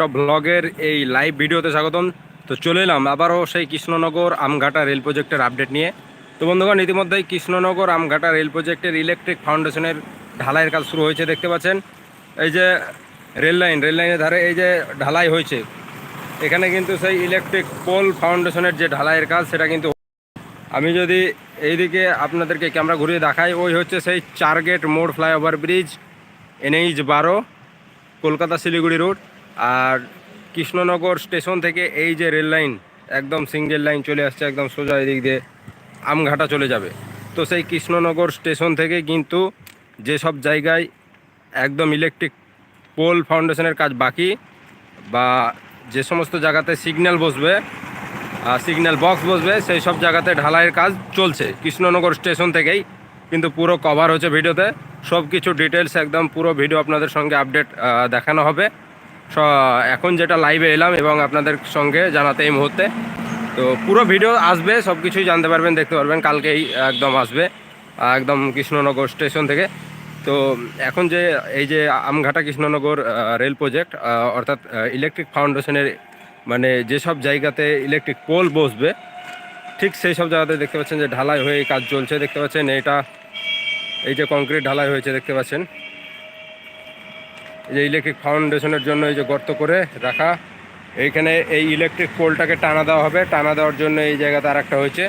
Top ব্লগের এই live ভিডিওতে স্বাগতম। তো চলে এলাম আবারও সেই কৃষ্ণনগর আমঘাটা রেল প্রজেক্টের আপডেট নিয়ে। তো বন্ধুগণ, ইতিমধ্যেই কৃষ্ণনগর আমঘাটা রেল প্রজেক্টের ইলেকট্রিক ফাউন্ডেশনের ঢালাইয়ের কাজ শুরু হয়েছে, দেখতে পাচ্ছেন। এই যে রেল লাইন রেল লাইনের ধারে এই যে ঢালাই হয়েছে। এখানে কিন্তু সেই ইলেকট্রিক পোল ফাউন্ডেশনের যে ঢালাইয়ের কাজ, সেটা কিন্তু আমি যদি এইদিকে আপনাদেরকে ক্যামেরা ঘুরিয়ে দেখাই, ওই হচ্ছে সেই চার গেট মোড় ফ্লাইওভার ব্রিজ এনএইচ বারো কলকাতা শিলিগুড়ি রোড আর কৃষ্ণনগর স্টেশন থেকে এই যে রেল লাইন, একদম সিঙ্গেল লাইন চলে আসছে, একদম সোজা এদিক দিয়ে আমঘাটা চলে যাবে। তো সেই কৃষ্ণনগর স্টেশন থেকে কিন্তু যেসব জায়গায় একদম ইলেকট্রিক পোল ফাউন্ডেশনের কাজ বাকি বা যে সমস্ত জায়গাতে সিগন্যাল বসবে সিগন্যাল বক্স বসবে, সেই সব জায়গাতে ঢালাইয়ের কাজ চলছে। কৃষ্ণনগর স্টেশন থেকেই কিন্তু পুরো কভার হচ্ছে ভিডিওতে। সব কিছু ডিটেলস একদম পুরো ভিডিও আপনাদের সঙ্গে আপডেট দেখানো হবে। এখন যেটা লাইভে এলাম এবং আপনাদের সঙ্গে জানাতে এই মুহূর্তে। তো পুরো ভিডিও আসবে সব কিছুই জানতে পারবেন, দেখতে পারবেন, কালকেই একদম আসবে, একদম কৃষ্ণনগর স্টেশন থেকে। তো এখন যে, এই যে আমঘাটা কৃষ্ণনগর রেল প্রজেক্ট অর্থাৎ ইলেকট্রিক ফাউন্ডেশনের মানে যেসব জায়গাতে ইলেকট্রিক পোল বসবে, ঠিক সেই সব জায়গাতে দেখতে পাচ্ছেন যে ঢালাই হয়ে কাজ চলছে। দেখতে পাচ্ছেন এটা, এই যে কংক্রিট ঢালাই হয়েছে, দেখতে পাচ্ছেন। এই যে ইলেকট্রিক ফাউন্ডেশনের জন্য এই যে গর্ত করে রাখা। এইখানে এই ইলেকট্রিক পোলটাকে টানা দেওয়া হবে। টানা দেওয়ার জন্য এই জায়গাতে আর একটা হয়েছে।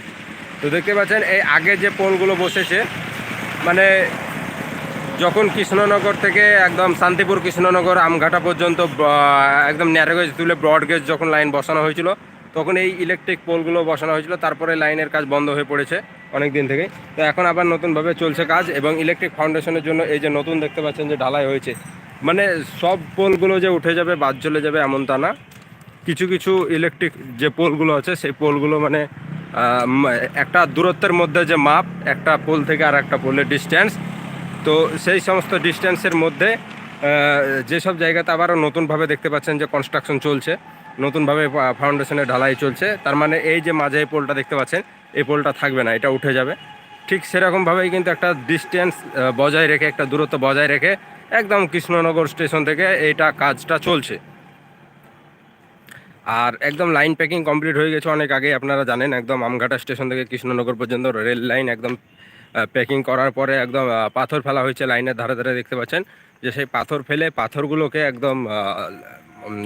তো দেখতে পাচ্ছেন, এই আগে যে পোলগুলো বসেছে মানে যখন কৃষ্ণনগর থেকে একদম শান্তিপুর কৃষ্ণনগর আমঘাটা পর্যন্ত একদম ন্যারো গেজ তুলে ব্রড গেজ যখন লাইন বসানো হয়েছিল, তখন এই ইলেকট্রিক পোলগুলো বসানো হয়েছিল। তারপরে লাইনের কাজ বন্ধ হয়ে পড়েছে অনেক দিন থেকেই। তো এখন আবার নতুনভাবে চলছে কাজ এবং ইলেকট্রিক ফাউন্ডেশনের জন্য এই যে নতুন দেখতে পাচ্ছেন যে ঢালাই হয়েছে। মানে সব পোলগুলো যে উঠে যাবে, বাদ চলে যাবে এমন তা না। কিছু কিছু ইলেকট্রিক যে পোলগুলো আছে, সেই পোলগুলো মানে একটা দূরত্বের মধ্যে যে মাপ, একটা পোল থেকে আর একটা পোলের ডিস্টেন্স তো সেই সমস্ত ডিস্টেন্সের মধ্যে যেসব জায়গাতে আবারও নতুনভাবে দেখতে পাচ্ছেন যে কনস্ট্রাকশন চলছে, নতুনভাবে ফাউন্ডেশনের ঢালাই চলছে, তার মানে এই যে মাঝে এই পোলটা দেখতে পাচ্ছেন, এই পোলটা থাকবে না, এটা উঠে যাবে। ঠিক সেরকমভাবেই কিন্তু একটা ডিস্টেন্স বজায় রেখে, একটা দূরত্ব বজায় রেখে একদম কৃষ্ণনগর স্টেশন থেকে এটা কাজটা চলছে। আর একদম লাইন প্যাকিং কমপ্লিট হয়ে গেছে অনেক আগে আপনারা জানেন, একদম আমঘাটা স্টেশন থেকে কৃষ্ণনগর পর্যন্ত রেল লাইন একদম প্যাকিং করার পরে একদম পাথর ফেলা হয়েছে লাইনের ধারে ধারে দেখতে পাচ্ছেন, যে সেই পাথর ফেলে পাথরগুলোকে একদম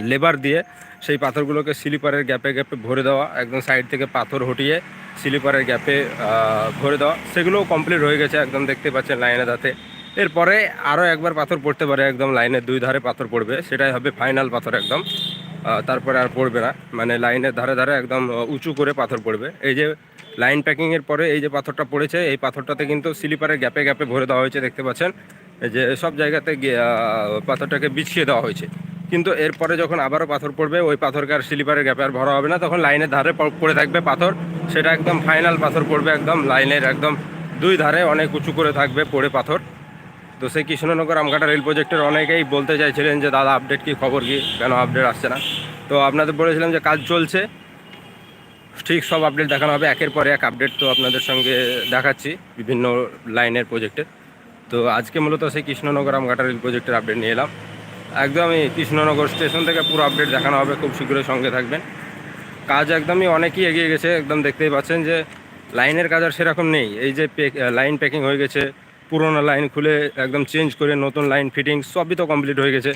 লেবার দিয়ে সেই পাথরগুলোকে স্লিপারের গ্যাপে গ্যাপে ভরে দেওয়া, একদম সাইড থেকে পাথর হটিয়ে স্লিপারের গ্যাপে ভরে দেওয়া, সেগুলোও কমপ্লিট হয়ে গেছে, একদম দেখতে পাচ্ছেন লাইনের ধাতে এরপরে আরও একবার পাথর পড়তে পারে, একদম লাইনের দুই ধারে পাথর পড়বে। সেটাই হবে ফাইনাল পাথর একদম। তারপরে আর পড়বে না। মানে লাইনের ধারে ধারে একদম উঁচু করে পাথর পড়বে। এই যে লাইন প্যাকিংয়ের পরে এই যে পাথরটা পড়েছে, এই পাথরটাতে কিন্তু স্লিপারের গ্যাপে গ্যাপে ভরে দেওয়া হয়েছে, দেখতে পাচ্ছেন? যে সব জায়গাতে পাথরটাকে বিছিয়ে দেওয়া হয়েছে। কিন্তু এরপরে যখন আবারও পাথর পড়বে, ওই পাথরকে আর স্লিপারের গ্যাপে আর ভরা হবে না। তখন লাইনের ধারে পড়ে থাকবে পাথর। সেটা একদম ফাইনাল পাথর পড়বে একদম। লাইনের একদম দুই ধারে অনেক উঁচু করে থাকবে পড়ে পাথর। তো সেই কৃষ্ণনগর আমঘাটা রেল প্রজেক্টের অনেকেই বলতে চাইছিলেন যে, দাদা আপডেট কি খবর? কি কেন আপডেট আসছে না? তো আপনাদের বলেছিলাম যে, কাজ চলছে। ঠিক সব আপডেট দেখানো হবে। একের পরে এক আপডেট তো আপনাদের সঙ্গে দেখাচ্ছি বিভিন্ন লাইনের প্রজেক্টের তো আজকে মূলত সেই কৃষ্ণনগর আমঘাটা রেল প্রজেক্টের আপডেট নিয়ে এলাম। একদমই কৃষ্ণনগর স্টেশন থেকে পুরো আপডেট দেখানো হবে। খুব শীঘ্রই সঙ্গে থাকবেন। কাজ একদমই অনেকই এগিয়ে গেছে। একদম দেখতেই পাচ্ছেন যে, লাইনের কাজ আর সেরকম নেই। এই যে লাইন প্যাকিং হয়ে গেছে পুরোনো লাইন খুলে একদম চেঞ্জ করে নতুন লাইন ফিটিং সবই তো কমপ্লিট হয়ে গেছে।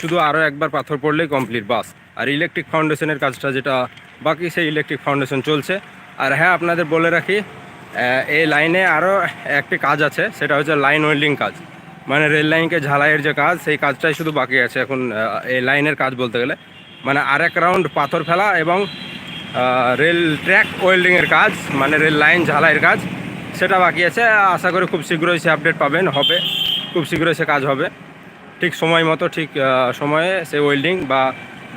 শুধু আরও একবার পাথর পড়লেই কমপ্লিট বাস। আর ইলেকট্রিক ফাউন্ডেশনের কাজটা যেটা, বাকি সেই ইলেকট্রিক ফাউন্ডেশন চলছে। আর হ্যাঁ আপনাদের বলে রাখি এই লাইনে আরও একটি কাজ আছে, সেটা হচ্ছে লাইন ওয়েল্ডিং কাজ। মানে রেল লাইনকে ঝালাইয়ের যে কাজ, সেই কাজটাই শুধু বাকি আছে এখন এই লাইনের কাজ বলতে গেলে। মানে আরেক রাউন্ড পাথর ফেলা এবং রেল ট্র্যাক ওয়েল্ডিংয়ের কাজ মানে রেল লাইন ঝালাইয়ের কাজ। সেটা বাকি আছে। আশা করি খুব শীঘ্রই সে আপডেট পাবেন, হবে। খুব শীঘ্রই সে কাজ হবে। ঠিক সময় মতো, ঠিক সময়ে সে ওয়েল্ডিং বা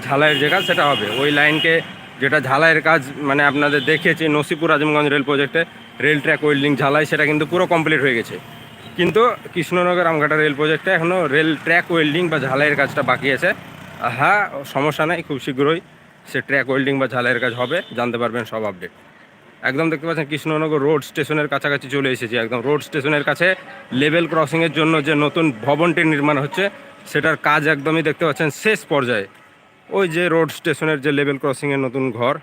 ঝালাইয়ের যে কাজ, সেটা হবে। ওই লাইনকে যেটা ঝালাইয়ের কাজ মানে আপনাদের দেখিয়েছি নসিপুর আজমগঞ্জ রেল প্রজেক্টে রেল ট্র্যাক ওয়েল্ডিং ঝালাই, সেটা কিন্তু পুরো কমপ্লিট হয়ে গেছে। কিন্তু কৃষ্ণনগর আমঘাটা রেল প্রজেক্টে এখনও রেল ট্র্যাক ওয়েল্ডিং বা ঝালাইয়ের কাজটা বাকি আছে। হ্যাঁ সমস্যা নেই, খুব শীঘ্রই সে ট্র্যাক ওয়েল্ডিং বা ঝালাইয়ের কাজ হবে। জানতে পারবেন সব আপডেট একদম দেখতে পাচ্ছেন কৃষ্ণনগর রোড স্টেশনের কাছাকাছি চলে এসেছি। একদম রোড স্টেশনের কাছে লেভেল ক্রসিংয়ের জন্য যে নতুন ভবনটি নির্মাণ হচ্ছে, সেটার কাজ একদমই দেখতে পাচ্ছেন শেষ পর্যায়ে। ওই যে রোড স্টেশনের যে লেভেল ক্রসিংয়ের নতুন ঘর,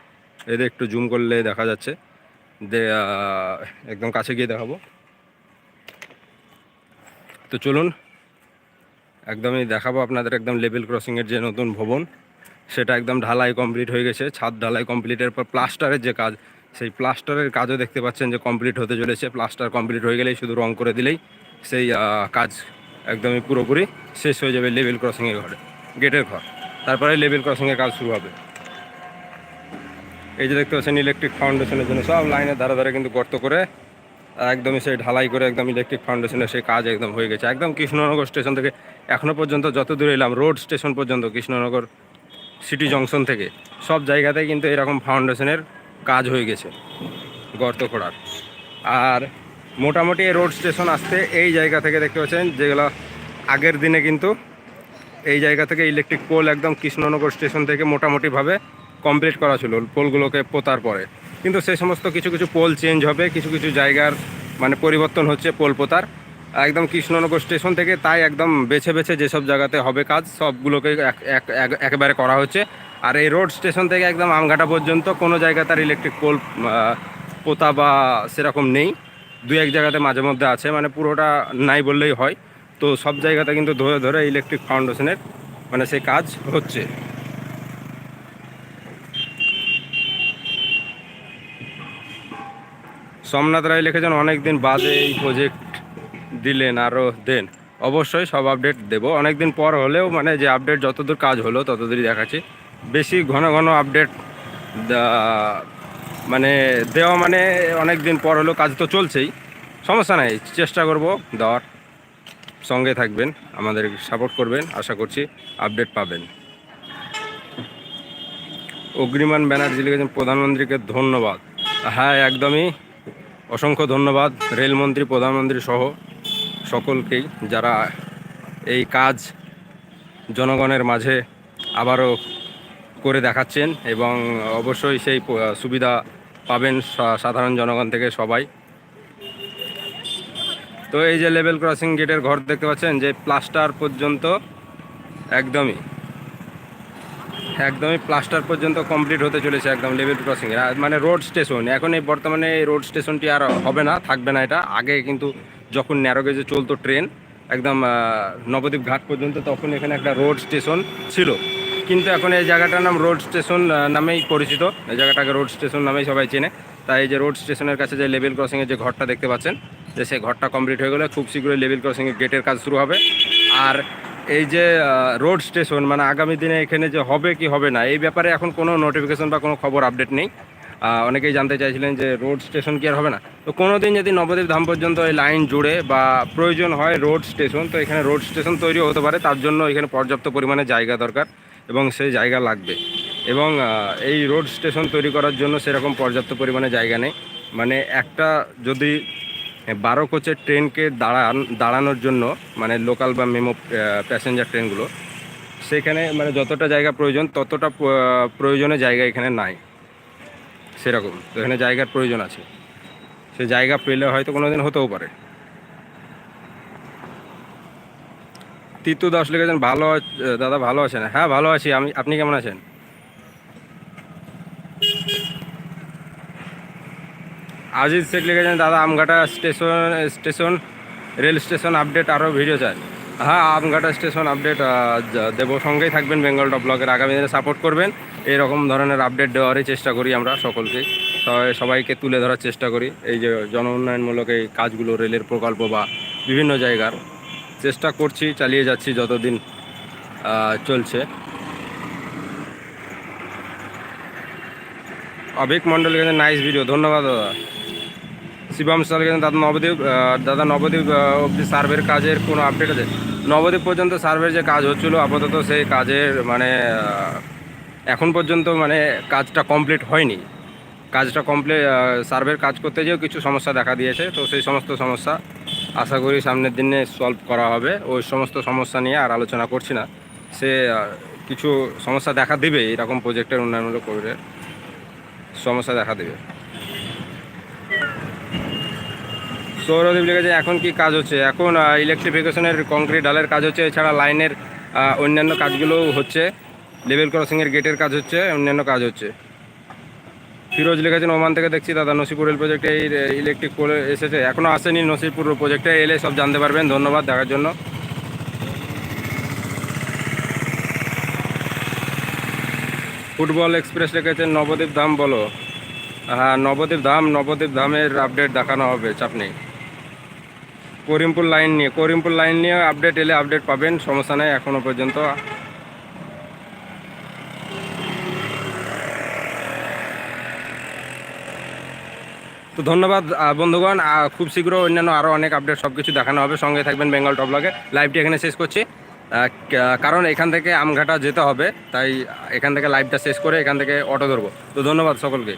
এদের একটু জুম করলে দেখা যাচ্ছে। একদম কাছে গিয়ে দেখাবো। তো চলুন, একদমই দেখাবো আপনাদের একদম লেভেল ক্রসিংয়ের যে নতুন ভবন, সেটা একদম ঢালাই কমপ্লিট হয়ে গেছে। ছাদ ঢালাই কমপ্লিটের পর প্লাস্টারের যে কাজ সেই প্লাস্টারের কাজও দেখতে পাচ্ছেন যে কমপ্লিট হতে চলেছে। প্লাস্টার কমপ্লিট হয়ে গেলেই শুধু রং করে দিলেই সেই কাজ একদমই পুরোপুরি শেষ হয়ে যাবে লেভেল ক্রসিংয়ের ঘরে গেটের ঘর। তারপরে লেভেল ক্রসিংয়ের কাজ শুরু হবে। এই যে দেখতে পাচ্ছেন ইলেকট্রিক ফাউন্ডেশনের জন্য সব লাইনের ধারে ধারে কিন্তু গর্ত করে, একদমই সেই ঢালাই করে একদম ইলেকট্রিক ফাউন্ডেশনের সেই কাজ একদম হয়ে গেছে। একদম কৃষ্ণনগর স্টেশন থেকে এখনও পর্যন্ত যত দূরে এলাম রোড স্টেশন পর্যন্ত কৃষ্ণনগর সিটি জংশন থেকে, সব জায়গাতেই কিন্তু এরকম ফাউন্ডেশনের কাজ হয়ে গেছে, গর্ত খোঁড়ার। আর মোটামুটি রোড স্টেশন আসতে এই জায়গা থেকে দেখতে পাচ্ছেন, যেগুলো আগের দিনে কিন্তু এই জায়গা থেকে ইলেকট্রিক পোল একদম কৃষ্ণনগর স্টেশন থেকে মোটামুটিভাবে কমপ্লিট করা ছিল পোলগুলোকে পোতার পরে। কিন্তু সেই সমস্ত কিছু কিছু পোল চেঞ্জ হবে, কিছু কিছু জায়গার মানে পরিবর্তন হচ্ছে পোল পোতার। একদম কৃষ্ণনগর স্টেশন থেকে তাই একদম বেছে বেছে যেসব জায়গাতে হবে কাজ, সবগুলোকে এক- এক- এক- একেবারে করা হচ্ছে। আর এই রোড স্টেশন থেকে একদম আমঘাটা পর্যন্ত কোনো জায়গায় তার ইলেকট্রিক পোল পোতা বা সেরকম নেই। দু এক জায়গাতে মাঝে মধ্যে আছে মানে পুরোটা নাই বললেই হয়। তো সব জায়গাতে কিন্তু ধরে ধরে ইলেকট্রিক ফাউন্ডেশনের মানে সেই কাজ হচ্ছে। সোমনাথ রায় লিখেছেন অনেক দিন বাদে এই প্রজেক্ট দিলেন আরও দেন। অবশ্যই সব আপডেট দেবো। অনেক দিন পর হলেও মানে যে আপডেট যতদূর কাজ হলো ততদূরই দেখাচ্ছি। বেশি ঘন ঘন আপডেট মানে দেওয়া মানে অনেক দিন পর হলেও কাজ তো চলছেই। সমস্যা নাই, চেষ্টা করব দেওয়ার। সঙ্গে থাকবেন, আমাদের সাপোর্ট করবেন, আশা করছি আপডেট পাবেন। অগ্রিমান ব্যানার্জি লিখেছেন প্রধানমন্ত্রীকে ধন্যবাদ। হ্যাঁ একদমই। অসংখ্য ধন্যবাদ, রেলমন্ত্রী, প্রধানমন্ত্রী সহ সকলকেই, যারা এই কাজ জনগণের মাঝে আবারও করে দেখাচ্ছেন এবং অবশ্যই সেই সুবিধা পাবেন সাধারণ জনগণ থেকে সবাই। তো এই যে লেভেল ক্রসিং গেটের ঘর দেখতে পাচ্ছেন যে প্লাস্টার পর্যন্ত একদমই একদমই প্লাস্টার পর্যন্ত কমপ্লিট হতে চলেছে একদম লেভেল ক্রসিং মানে রোড স্টেশন, এখন এই বর্তমানে এই রোড স্টেশনটি আর হবে না, থাকবে না এটা। আগে কিন্তু যখন ন্যারো গেজে চলতো ট্রেন, একদম নবদ্বীপ ঘাট পর্যন্ত তখন এখানে একটা রোড স্টেশন ছিল। কিন্তু এখন এই জায়গাটার নাম রোড স্টেশন নামেই পরিচিত। এই জায়গাটাকে রোড স্টেশন নামেই সবাই চেনে। তাই এই যে রোড স্টেশনের কাছে যে লেভেল ক্রসিংয়ের যে ঘরটা দেখতে পাচ্ছেন, যে সেই ঘরটা কমপ্লিট হয়ে গেলে খুব শীঘ্রই লেভেল ক্রসিংয়ের গেটের কাজ শুরু হবে। আর এই যে রোড স্টেশন মানে আগামী দিনে এখানে যে হবে কি হবে না, এই ব্যাপারে এখন কোনো নোটিফিকেশন বা কোনো খবর আপডেট নেই। অনেকেই জানতে চাইছিলেন যে রোড স্টেশন কি আর হবে না। তো কোনো দিন যদি নবদ্বীপ ধাম পর্যন্ত এই লাইন জুড়ে বা প্রয়োজন হয় রোড স্টেশন, তো এখানে রোড স্টেশন তৈরি হতে পারে। তার জন্য এখানে পর্যাপ্ত পরিমাণে জায়গা দরকার। এবং সেই জায়গা লাগবে। এবং এই রোড স্টেশন তৈরি করার জন্য সেরকম পর্যাপ্ত পরিমাণে জায়গা নেই। মানে একটা যদি বারো কোচের ট্রেনকে দাঁড়ান, দাঁড়ানোর জন্য মানে লোকাল বা মেমো প্যাসেঞ্জার ট্রেনগুলো, সেখানে মানে যতটা জায়গা প্রয়োজন, ততটা প্রয়োজনে জায়গা এখানে নাই। সেরকম, তো এখানে জায়গার প্রয়োজন আছে। সে জায়গা পেলে হয়তো কোনো দিন হতেও পারে। তিতু দাস লিখেছেন ভালো দাদা ভালো আছেন। হ্যাঁ ভালো আছি। আমি, আপনি কেমন আছেন? আজিজ শেখ লিখেছেন দাদা Amghata station station, rail station update, আরও ভিডিও চাই। হ্যাঁ আমঘাটা স্টেশন আপডেট দেবো সঙ্গেই থাকবেন বেঙ্গল টপ ব্লগের আগামী দিনে সাপোর্ট করবেন। এরকম ধরনের আপডেট দেওয়ারই চেষ্টা করি আমরা সকলকে। সবাই, সবাইকে তুলে ধরার চেষ্টা করি। এই যে জন উন্নয়নমূলক এই কাজগুলো, রেলের প্রকল্প বা বিভিন্ন জায়গার। চেষ্টা করছি, চালিয়ে যাচ্ছি যতদিন চলছে। অভিক মণ্ডল কিন্তু নাইস ভিডিও ধন্যবাদ দাদা। শিবম সাল কিন্তু দাদা নবদ্বীপ দাদা নবদ্বীপ অবধি সার্ভের কাজের কোনো আপডেট আছে? নবদ্বীপ পর্যন্ত সার্ভের যে কাজ হচ্ছিল, আপাতত সেই কাজের মানে এখন পর্যন্ত মানে কাজটা কমপ্লিট হয়নি। কাজটা কমপ্লিট সার্ভের কাজ করতে যেও কিছু সমস্যা দেখা দিয়েছে, তো সেই সমস্ত সমস্যা আশা করি সামনের দিনে সলভ করা হবে। ওই সমস্ত সমস্যা নিয়ে আর আলোচনা করছি না। সে কিছু সমস্যা দেখা দেবে, এরকম প্রজেক্টের উন্নয়নমূলক করে। সমস্যা দেখা দেবে। সৌরদীপ লিখেছে, এখন কি কাজ হচ্ছে? এখন ইলেকট্রিফিকেশনের কংক্রিট ডালের কাজ হচ্ছে। এছাড়া লাইনের অন্যান্য কাজগুলোও হচ্ছে। লেভেল ক্রসিংয়ের গেটের কাজ হচ্ছে, অন্যান্য কাজ হচ্ছে। ফিরোজ লিখেছেন, ওমান থেকে দেখছি দাদা, নসিপুর রেল প্রজেক্টে এই ইলেকট্রিক পোল এসেছে। এখনও আসেনি নসিপুর প্রজেক্টে এলে সব জানতে পারবেন। ধন্যবাদ দেখার জন্য। ফুটবল এক্সপ্রেস লিখেছেন, নবদ্বীপ ধাম বলো। হ্যাঁ নবদ্বীপ ধাম, নবদ্বীপ ধামের আপডেট দেখানো হবে, চাপ নেই। করিমপুর লাইন নিয়ে, করিমপুর লাইন নিয়ে আপডেট এলে আপডেট পাবেন, সমস্যা নেই এখনও পর্যন্ত। তো ধন্যবাদ বন্ধুগণ। খুব শীঘ্র অন্যান্য আরও অনেক আপডেট সব কিছু দেখানো হবে। সঙ্গে থাকবেন বেঙ্গল টপ ব্লগে। লাইভটি এখানে শেষ করছি। কারণ এখান থেকে আমঘাটা যেতে হবে, তাই এখান থেকে লাইভটা শেষ করে এখান থেকে অটো ধরবো। তো ধন্যবাদ সকলকে।